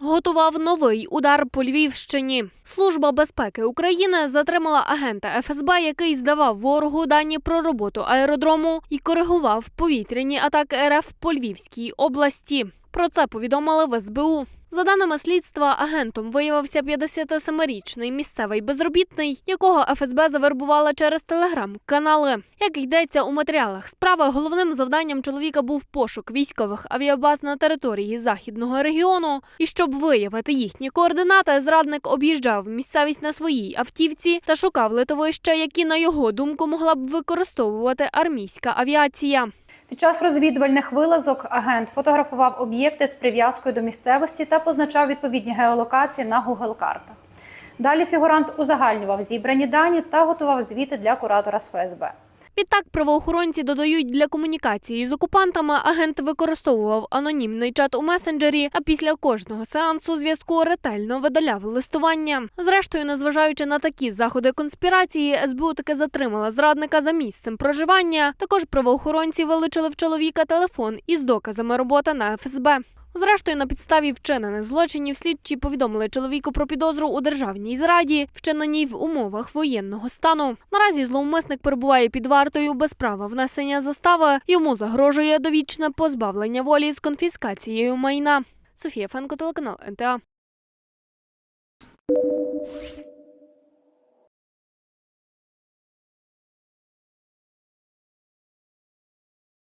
Готував новий удар по Львівщині. Служба безпеки України затримала агента ФСБ, який здавав ворогу дані про роботу аеродрому і коригував повітряні атаки РФ по Львівській області. Про це повідомили в СБУ. За даними слідства, агентом виявився 57-річний місцевий безробітний, якого ФСБ завербувала через телеграм-канали. Як йдеться у матеріалах справи, головним завданням чоловіка був пошук військових авіабаз на території західного регіону. І щоб виявити їхні координати, зрадник об'їжджав місцевість на своїй автівці та шукав литовища, які, на його думку, могла б використовувати армійська авіація. Під час розвідувальних вилазок агент фотографував об'єкти з прив'язкою до місцевості та позначав відповідні геолокації на Google картах. Далі фігурант узагальнював зібрані дані та готував звіти для куратора з ФСБ. Відтак правоохоронці додають для комунікації з окупантами агент використовував анонімний чат у месенджері, а після кожного сеансу зв'язку ретельно видаляв листування. Зрештою, незважаючи на такі заходи конспірації, СБУ таки затримала зрадника за місцем проживання. Також правоохоронці вилучили в чоловіка телефон із доказами роботи на ФСБ. Зрештою, на підставі вчинених злочинів слідчі повідомили чоловіку про підозру у державній зраді, вчиненій в умовах воєнного стану. Наразі зловмисник перебуває під вартою без права внесення застави. Йому загрожує довічне позбавлення волі з конфіскацією майна. Софія Фенко, телеканал НТА.